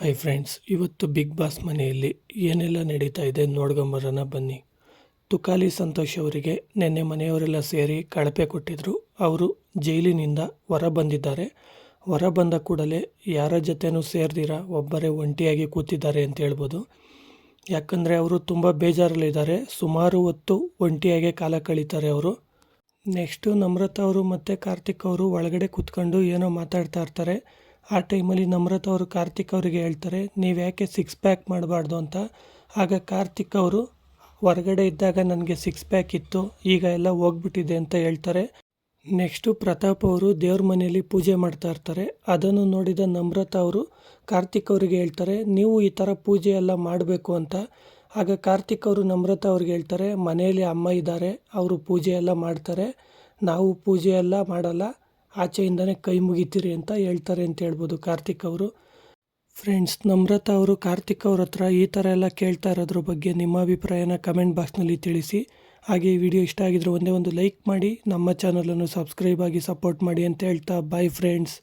Hi friends ಇವತ್ತು Bigg Boss ಮನೆಯಲ್ಲಿ ಏನೆಲ್ಲ ನಡೀತಾ ಇದೆ ನೋಡ್ಕೊಂಬರೋಣ ಬನ್ನಿ. ತುಕಾಲಿ ಸಂತೋಷ್ ಅವರಿಗೆ ನಿನ್ನೆ ಮನೆಯವರೆಲ್ಲ ಸೇರಿ ಕಳಪೆ ಕೊಟ್ಟಿದ್ರು. ಅವರು ಜೈಲಿನಿಂದ ಹೊರ ಬಂದಿದ್ದಾರೆ. ಹೊರ ಬಂದ ಕೂಡಲೇ ಯಾರ ಜೊತೆನೂ ಸೇರ್ದಿರ, ಒಬ್ಬರೇ ಒಂಟಿಯಾಗಿ ಕೂತಿದ್ದಾರೆ ಅಂತ ಹೇಳ್ಬೋದು. ಯಾಕಂದರೆ ಅವರು ತುಂಬ ಬೇಜಾರಲ್ಲಿದ್ದಾರೆ. ಸುಮಾರು ಹೊತ್ತು ಒಂಟಿಯಾಗೆ ಕಾಲ ಕಳೀತಾರೆ ಅವರು. ನೆಕ್ಸ್ಟು ನಮ್ರತಾ ಅವರು ಮತ್ತು ಕಾರ್ತಿಕ್ ಅವರು ಒಳಗಡೆ ಕೂತ್ಕೊಂಡು ಏನೋ ಮಾತಾಡ್ತಾ ಇರ್ತಾರೆ. ಆ ಟೈಮಲ್ಲಿ ನಮ್ರತ ಅವರು ಕಾರ್ತಿಕ್ ಅವರಿಗೆ ಹೇಳ್ತಾರೆ, ನೀವು ಯಾಕೆ ಸಿಕ್ಸ್ ಪ್ಯಾಕ್ ಮಾಡಬಾರ್ದು ಅಂತ? ಆಗ ಕಾರ್ತಿಕ್ ಅವರು, ಹೊರಗಡೆ ಇದ್ದಾಗ ನನಗೆ ಸಿಕ್ಸ್ ಪ್ಯಾಕ್ ಇತ್ತು, ಈಗ ಎಲ್ಲ ಹೋಗ್ಬಿಟ್ಟಿದೆ ಅಂತ ಹೇಳ್ತಾರೆ. ನೆಕ್ಸ್ಟು ಪ್ರತಾಪ್ ಅವರು ದೇವ್ರ ಮನೆಯಲ್ಲಿ ಪೂಜೆ ಮಾಡ್ತಾ ಇರ್ತಾರೆ. ಅದನ್ನು ನೋಡಿದ ನಮ್ರತ ಅವರು, ಕಾರ್ತಿಕ್ ಅವರಿಗೆ ಹೇಳ್ತಾರೆ, ನೀವು ಈ ಥರ ಪೂಜೆ ಎಲ್ಲ ಮಾಡಬೇಕು ಅಂತ. ಆಗ ಕಾರ್ತಿಕ್ ಅವರು ನಮ್ರತ ಅವ್ರಿಗೆ ಹೇಳ್ತಾರೆ, ಮನೆಯಲ್ಲಿ ಅಮ್ಮ ಇದ್ದಾರೆ, ಅವರು ಪೂಜೆ ಎಲ್ಲ ಮಾಡ್ತಾರೆ. ನಾವು ಪೂಜೆ ಎಲ್ಲ ಮಾಡಲ್ಲ ಆಚೆಯಿಂದನೇ ಕೈ ಮುಗಿತೀರಿ ಅಂತ ಹೇಳ್ತಾರೆ ಅಂತ ಹೇಳ್ಬೋದು ಕಾರ್ತಿಕ್ ಅವರು. ಫ್ರೆಂಡ್ಸ್ ನಮ್ರತಾ ಅವರು, ಕಾರ್ತಿಕ್ ಅವ್ರ ಹತ್ರ ಈ ಥರ ಎಲ್ಲ ಕೇಳ್ತಾ ಇರೋದ್ರ ಬಗ್ಗೆ ನಿಮ್ಮ ಅಭಿಪ್ರಾಯನ ಕಮೆಂಟ್ ಬಾಕ್ಸ್ನಲ್ಲಿ ತಿಳಿಸಿ. ಹಾಗೆ ಈ ವಿಡಿಯೋ ಇಷ್ಟ ಆಗಿದ್ರೆ ಒಂದೇ ಒಂದು ಲೈಕ್ ಮಾಡಿ. ನಮ್ಮ ಚಾನಲನ್ನು ಸಬ್ಸ್ಕ್ರೈಬ್ ಆಗಿ ಸಪೋರ್ಟ್ ಮಾಡಿ ಅಂತ ಹೇಳ್ತಾ ಬಾಯ್ ಫ್ರೆಂಡ್ಸ್